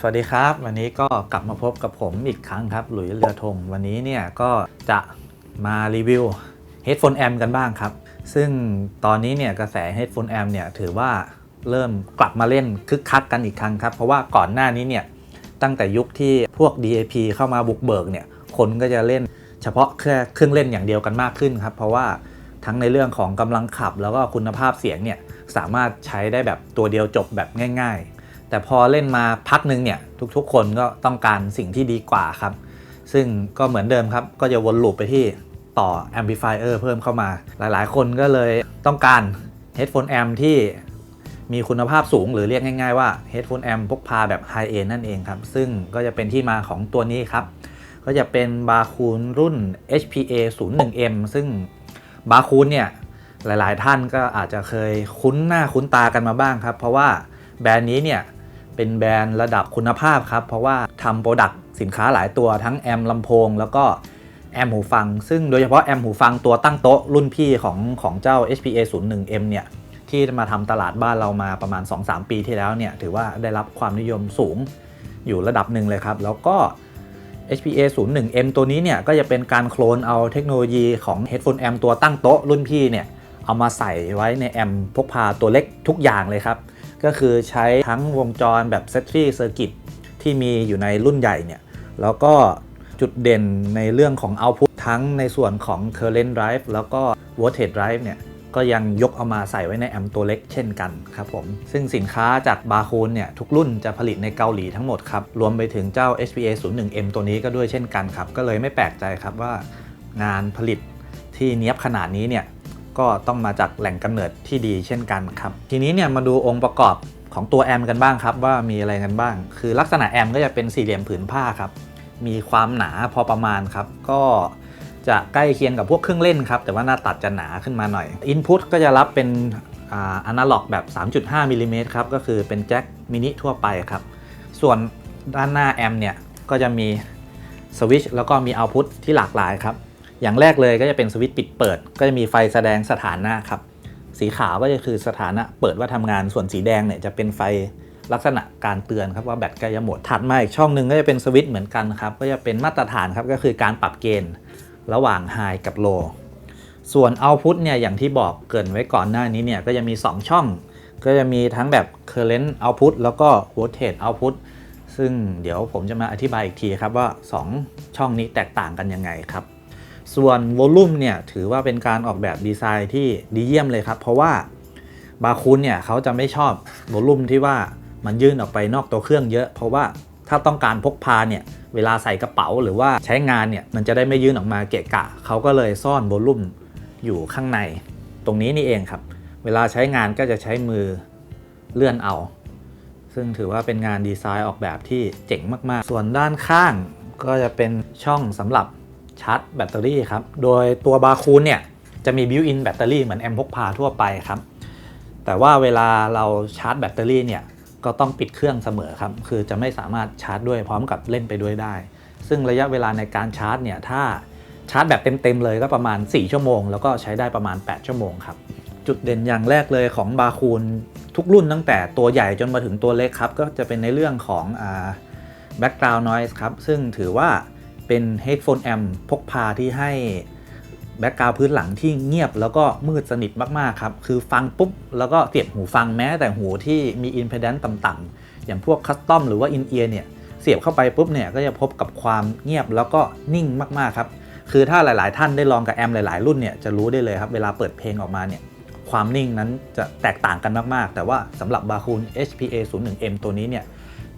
สวัสดีครับ วันนี้ก็กลับมาพบกับผมอีกครั้งครับ หลุยส์เรือธงวันนี้เนี่ยก็จะมารีวิว Headphone Amp กันบ้างครับ ซึ่งตอนนี้เนี่ยกระแส Headphone Amp เนี่ยถือว่าเริ่มกลับมาเล่นคึกคักกันอีกครั้งครับ เพราะว่าก่อนหน้านี้เนี่ยตั้งแต่ยุคที่พวก DAP เข้ามาบุกเบิกเนี่ยคนก็จะเล่นเฉพาะแค่เครื่องเล่นอย่างเดียวกันมากขึ้นครับ เพราะว่าทั้งในเรื่องของกำลังขับแล้วก็คุณภาพเสียงเนี่ยสามารถใช้ได้แบบตัวเดียวจบแบบง่าย ๆ แต่พอเล่นมาพักหนึ่งเนี่ยทุกๆ คนก็ต้องการสิ่งที่ดีกว่าครับ ซึ่งก็เหมือนเดิมครับ ก็จะวนลูปไปที่ต่อ amplifier เพิ่มเข้ามา หลายๆ คนก็เลยต้องการ headphone amp ที่มีคุณภาพสูงหรือเรียกง่ายๆว่า headphone amp พกพาแบบ high end นั่นเองครับ ซึ่งก็จะเป็นที่มาของตัวนี้ครับ ก็จะเป็นบาคูนรุ่น HPA 01M ซึ่งบาคูนเนี่ยหลายๆ ท่านก็อาจจะเคยคุ้นหน้าคุ้นตากันมาบ้างครับ เพราะว่าแบรนด์นี้เนี่ย เป็นแบรนด์ระดับคุณภาพครับ เพราะว่าทำโปรดักต์สินค้าหลายตัวทั้งแอมลำโพง แล้วก็แอมหูฟัง ซึ่งโดยเฉพาะแอมหูฟังตัวตั้งโต๊ะรุ่นพี่ของของเจ้า HPA 01M เนี่ยที่มาทำตลาดบ้านเรามาประมาณ 2-3 ปีที่แล้วเนี่ยถือว่าได้รับความนิยมสูงอยู่ระดับหนึ่งเลยครับ แล้วก็ HPA 01M ตัวนี้เนี่ยก็จะเป็นการโคลนเอาเทคโนโลยีของ Headphone M ตัวตั้งโต๊ะรุ่นพี่เนี่ยเอามาใส่ไว้ในแอมพกพาตัวเล็กทุกอย่างเลยครับ ก็คือใช้ทั้งวงจรแบบ s e t r y Circuit ที่มีอยู่ในรุ่นใหญ่เนี่ย แล้วก็จุดเด่นในเรื่องของ Output ทั้งในส่วนของ Current Drive แล้วก็ Voltage Drive เนี่ย ก็ยังยกเอามาใส่ไว้ในแอมตัวเล็กเช่นกันครับผม ซึ่งสินค้าจากบาคูนเนี่ย ทุกรุ่นจะผลิตในเกาหลีทั้งหมดครับ รวมไปถึงเจ้า HPA 01M ตัวนี้ก็ด้วยเช่นกันครับ ก็เลยไม่แปลกใจครับว่างานผลิตที่เนี้ยบขนาดนี้เนี่ย ก็ต้องมาจากแหล่งกำเนิดที่ดีเช่นกันครับ ทีนี้เนี่ยมาดูองค์ประกอบของตัวแอมกันบ้างครับว่ามีอะไรกันบ้าง คือลักษณะแอมก็จะเป็นสี่เหลี่ยมผืนผ้าครับ มีความหนาพอประมาณครับ ก็จะใกล้เคียงกับพวกเครื่องเล่นครับ แต่ว่าหน้าตัดจะหนาขึ้นมาหน่อย Input ก็จะรับเป็นอ่าอนาล็อกแบบ 3.5มิลลิเมตรครับ ก็คือเป็นแจ็คมินิทั่วไปครับ ส่วนด้านหน้าแอมเนี่ยก็จะมีสวิชแล้วก็มีเอาพุตที่หลากหลายครับ อย่างแรกเลยก็จะเป็นสวิตช์ปิดเปิด ก็จะมีไฟแสดงสถานะครับ สีขาวก็จะคือสถานะเปิดว่าทำงานส่วนสีแดงเนี่ยจะเป็นไฟลักษณะการเตือนครับว่าแบตใกล้จะหมดถัดมาอีกช่องหนึ่งก็จะเป็นสวิตช์เหมือนกันครับ ก็จะเป็นมาตรฐานครับก็คือการปรับเกณฑ์ระหว่าง High กับ Low ส่วน Output เนี่ยอย่างที่บอกเกินไว้ก่อนหน้านี้เนี่ยก็จะมี 2 ช่อง ก็จะมีทั้งแบบ Current Output แล้วก็ Voltage Output ซึ่งเดี๋ยวผมจะมาอธิบายอีกทีครับว่า 2 ช่องนี้แตกต่างกันยังไงครับ ส่วนโวลูมเนี่ยถือว่าเป็นการออกแบบดีไซน์ที่ดีเยี่ยมเลยครับ เพราะว่าบาคูนเนี่ยเขาจะไม่ชอบโวลูมที่ว่ามันยื่นออกไปนอกตัวเครื่องเยอะ เพราะว่าถ้าต้องการพกพาเนี่ยเวลาใส่กระเป๋าหรือว่าใช้งานเนี่ยมันจะได้ไม่ยื่นออกมาเกะกะ เขาก็เลยซ่อนโวลูมอยู่ข้างใน ตรงนี้นี่เองครับ เวลาใช้งานก็จะใช้มือเลื่อนเอา ซึ่งถือว่าเป็นงานดีไซน์ออกแบบที่เจ๋งมากๆ ส่วนด้านข้างก็จะเป็นช่องสำหรับ ชาร์จแบตเตอรี่ครับ โดยตัวบาคูนเนี่ยจะมีบิวอินแบตเตอรี่เหมือนแอมพกพาทั่วไปครับ แต่ว่าเวลาเราชาร์จแบตเตอรี่เนี่ยก็ต้องปิดเครื่องเสมอครับ คือจะไม่สามารถชาร์จด้วยพร้อมกับเล่นไปด้วยได้ ซึ่งระยะเวลาในการชาร์จเนี่ยถ้าชาร์จแบบเต็มๆเลยก็ประมาณ 4 ชั่วโมง แล้วก็ใช้ได้ประมาณ 8 ชั่วโมงครับ จุดเด่นอย่างแรกเลยของบาคูนทุกรุ่นตั้งแต่ตัวใหญ่จนมาถึงตัวเล็กครับ ก็จะเป็นในเรื่องของ background noise ครับ ซึ่งถือว่า เป็น headphone amp พกพาที่ให้ background พื้นหลังที่เงียบแล้วก็มืดสนิทมากๆครับ คือฟังปุ๊บ แล้วก็เสียบหูฟังแม้แต่หูที่มี impedance ต่ำๆอย่างพวก custom หรือว่า in ear เนี่ย เสียบเข้าไปปุ๊บเนี่ยก็จะพบกับความเงียบแล้วก็นิ่งมากๆครับ คือถ้าหลายๆ ท่านได้ลองกับแอมหลายๆ รุ่นเนี่ยจะรู้ได้เลยครับ เวลาเปิดเพลงออกมาเนี่ยความนิ่งนั้นจะแตกต่างกันมากๆ แต่ว่าสำหรับบาคูน HPA 01M ตัวนี้เนี่ย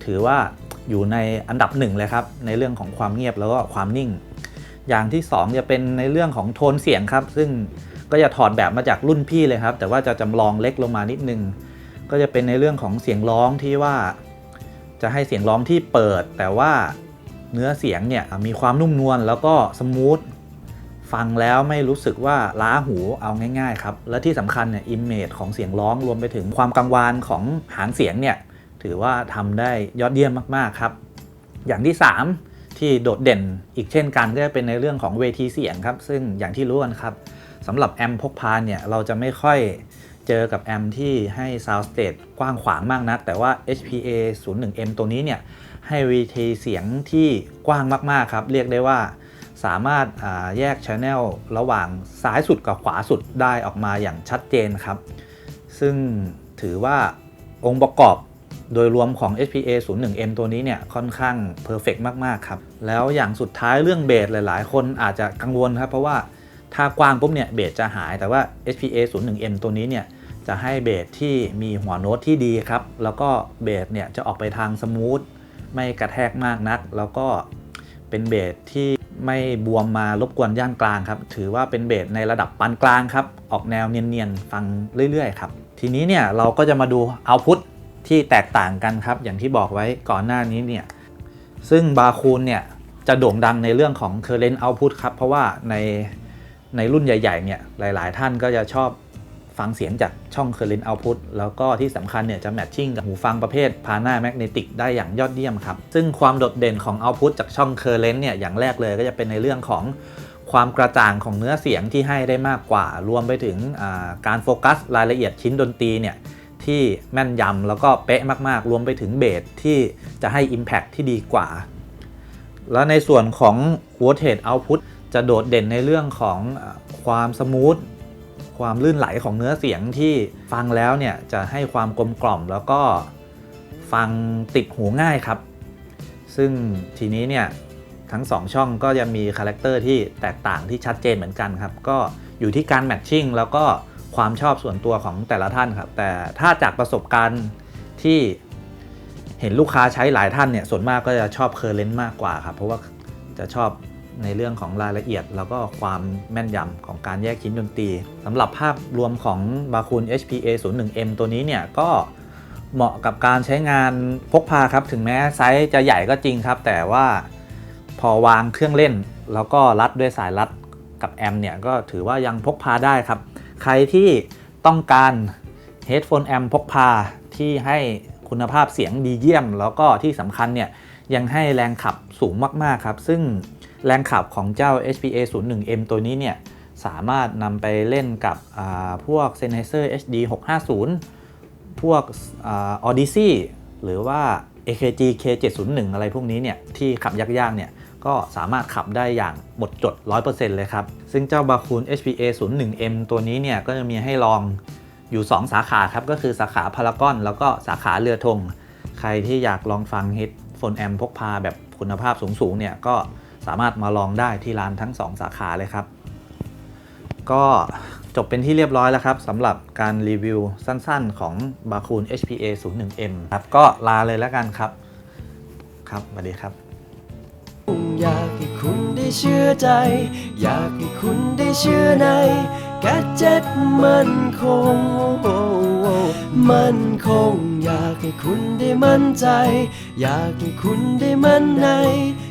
ถือว่า อยู่ในอันดับหนึ่งเลยครับ ในเรื่องของความเงียบแล้วก็ความนิ่ง อย่างที่ 2 จะเป็นในเรื่องของโทนเสียงครับ ซึ่งก็จะถอดแบบมาจากรุ่นพี่เลยครับ แต่ว่าจะจำลองเล็กลงมานิดนึง ก็จะเป็นในเรื่องของเสียงร้องที่ว่า จะให้เสียงร้องที่เปิด แต่ว่าเนื้อเสียงเนี่ยมีความนุ่มนวลแล้วก็สมูทฟังแล้วไม่รู้สึกว่าล้าหูเอาง่าย ๆ ครับ และที่สำคัญเนี่ยอิมเมจของเสียงร้องรวมไปถึงความกังวานของหางเสียงเนี่ย ถือว่าทำได้ยอดเยี่ยมมากๆครับ อย่างที่ 3 ที่โดดเด่นอีกเช่นกันก็จะเป็นในเรื่องของเวทีเสียงครับ ซึ่งอย่างที่รู้กันครับสำหรับแอมพกพาเนี่ยเราจะไม่ค่อยเจอกับแอมที่ให้ Sound Stage กว้างขวางมากนัก แต่ว่า HPA 01M ตัวนี้เนี่ยให้วีทีเสียงที่กว้างมากๆครับ เรียกได้ว่าสามารถแยก Channel ระหว่างซ้ายสุดกับขวาสุดได้ออกมาอย่างชัดเจนครับ ซึ่งถือว่าองค์ประกอบ โดยรวมของ HPA 01M ตัวนี้เนี่ยค่อนข้างเพอร์เฟกมาก ๆ ครับ แล้วอย่างสุดท้ายเรื่องเบสหลายๆ คนอาจจะกังวลครับ เพราะว่าถ้ากว้างปุ๊บเนี่ยเบสจะหายแต่ว่า HPA 01M ตัวนี้เนี่ยจะให้เบสที่มีหัวโน้ตที่ดีครับ แล้วก็เบสเนี่ยจะออกไปทางสมูทไม่กระแทกมากนัก แล้วก็เป็นเบสที่ไม่บวมมารบกวนย่านกลางครับ ถือว่าเป็นเบสในระดับปานกลางครับ ออกแนวเนียนๆ ฟังเรื่อยๆ ครับ ทีนี้เนี่ยเราก็จะมาดูเอาพุต ที่แตกต่างกันครับ อย่างที่บอกไว้ก่อนหน้านี้เนี่ย ซึ่งบาคูนเนี่ยจะโด่งดังในเรื่องของ Current Output ครับ เพราะว่าในในรุ่นใหญ่ ๆ เนี่ย หลาย ๆ ท่านก็จะชอบฟังเสียงจากช่อง Current Output แล้วก็ที่สำคัญเนี่ยจะแมทชิ่งกับหูฟังประเภท Pana Magnetic ได้อย่างยอดเยี่ยมครับ ซึ่งความโดดเด่นของ Output จากช่อง Current เนี่ยอย่างแรกเลยก็จะเป็นในเรื่องของความกระจ่างของเนื้อเสียงที่ให้ได้มากกว่า รวมไปถึงการโฟกัสรายละเอียดชิ้นดนตรีเนี่ย ที่แม่นยำแล้วก็เป๊ะมากๆ รวมไปถึงเบสที่จะให้ Impact ที่ดีกว่า แล้วในส่วนของ Voltage Output จะโดดเด่นในเรื่องของความสมูทความลื่นไหลของเนื้อเสียงที่ฟังแล้วเนี่ยจะให้ความกลมกล่อมแล้วก็ฟังติดหูง่ายครับ ซึ่งทีนี้เนี่ยทั้ง 2 ช่องก็จะมีคาแรคเตอร์ที่แตกต่างที่ชัดเจนเหมือนกันครับ ก็อยู่ที่การแมทชิ่งแล้วก็ ความชอบส่วนตัวของแต่ละท่านครับ แต่ถ้าจากประสบการณ์ที่เห็นลูกค้าใช้หลายท่านเนี่ยส่วนมากก็จะชอบเคอร์เลนต์มากกว่าครับ เพราะว่าจะชอบในเรื่องของรายละเอียด แล้วก็ความแม่นยำของการแยกชิ้นดนตรีสำหรับภาพรวมของบาคูน HPA 01M ตัวนี้เนี่ยก็เหมาะกับการใช้งานพกพาครับ ถึงแม้ไซส์จะใหญ่ก็จริงครับ แต่ว่าพอวางเครื่องเล่น แล้วก็รัดด้วยสายรัดกับแอมเนี่ยก็ถือว่ายังพกพาได้ครับ ใครที่ต้องการ Headphone Amp พกพาที่ให้คุณภาพเสียงดีเยี่ยม แล้วก็ที่สำคัญเนี่ยยังให้แรงขับสูงมาก ๆ ครับ ซึ่งแรงขับของเจ้า HPA 01M ตัวนี้เนี่ยสามารถนำไปเล่นกับพวก Sennheiser HD 650 พวก Odyssey หรือว่า AKG K701 อะไรพวกนี้เนี่ยที่ขับยากๆเนี่ย ก็สามารถขับได้อย่างหมดจด 100%เลยครับ ซึ่งเจ้าบาคูน HPA 01M ตัวนี้เนี่ยก็จะมีให้ลองอยู่ 2 สาขาครับ ก็คือสาขาพารากอน แล้วก็สาขาเรือธง ใครที่อยากลองฟัง Headphone Amp พกพาแบบคุณภาพสูงๆเนี่ยก็สามารถมาลองได้ที่ร้านทั้ง 2 สาขาเลยครับ ก็จบเป็นที่เรียบร้อยแล้วครับสำหรับการรีวิวสั้นๆ ของ b a k u n HPA 01M ครับก็ลาเลยแล้วกันครับ ครับสวัสดีครับ อยากให้คุณได้เชื่อใจ อยากให้คุณได้เชื่อในแกเจ็ตมันคงมันคง อยากให้คุณได้มั่นใจ อยากให้คุณได้มั่นใน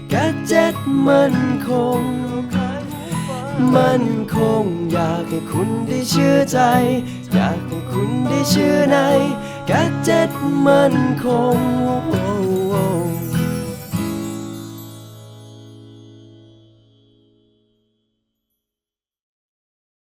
แกเจ็ตมันคงมันคง อยากให้คุณได้เชื่อใจ อยากให้คุณได้เชื่อในแกเจ็ตมันคง